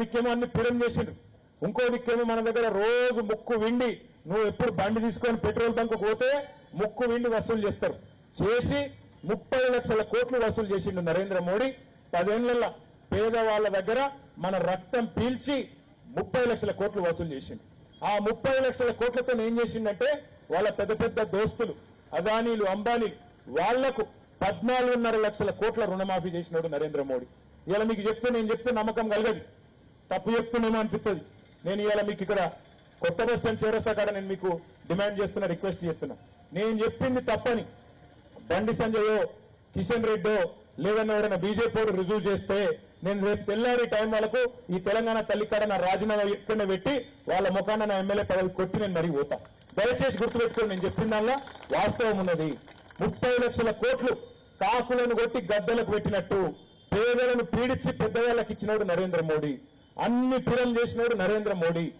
దిక్కేమో అన్ని పిరం చేసిండు. ఇంకో దిక్కేమో మన దగ్గర రోజు ముక్కు విండి నువ్వు ఎప్పుడు బండి తీసుకొని పెట్రోల్ బంక్ పోతే ముక్కు విండి వసూలు చేస్తారు. చేసి ముప్పై లక్షల కోట్లు వసూలు చేసిండు నరేంద్ర మోడీ. పదేళ్ళలో పేదవాళ్ళ దగ్గర మన రక్తం పీల్చి ముప్పై లక్షల కోట్లు వసూలు చేసిండు. ఆ ముప్పై లక్షల కోట్లతో ఏం చేసిండంటే వాళ్ళ పెద్ద పెద్ద దోస్తులు అదానీలు అంబానీలు వాళ్ళకు పద్నాలుగున్నర లక్షల కోట్ల రుణమాఫీ చేసినాడు నరేంద్ర మోడీ. ఇలా మీకు చెప్తే నేను చెప్తే నమ్మకం కలగదు. తప్పు చెప్తున్నామో అనిపిస్తుంది నేను ఇవాళ మీకు ఇక్కడ కొత్త బస్ స్టాండ్ చేరస్తా కాడ నేను మీకు డిమాండ్ చేస్తున్నా రిక్వెస్ట్ చేస్తున్నా నేను చెప్పింది తప్పని. బండి సంజయో కిషన్ రెడ్డో లేదన్నా ఎవరైనా బీజేపీ రుజువు చేస్తే నేను రేపు తెల్లారి టైం వాళ్ళకు ఈ తెలంగాణ తల్లికాడ నా రాజీనామా ఎక్కడ పెట్టి వాళ్ళ ముఖాన నా ఎమ్మెల్యే పదవి కొట్టి నేను మరీ పోతా. దయచేసి గుర్తుపెట్టుకోండి నేను చెప్పిన దానిలో వాస్తవం ఉన్నది. ముప్పై లక్షల కోట్లు కాకులను కొట్టి గద్దలకు పెట్టినట్టు పేదలను పీడించి పెద్దవాళ్ళకి ఇచ్చినోడు నరేంద్ర మోడీ. అన్ని పిరలు చేసినోడు నరేంద్ర మోడీ.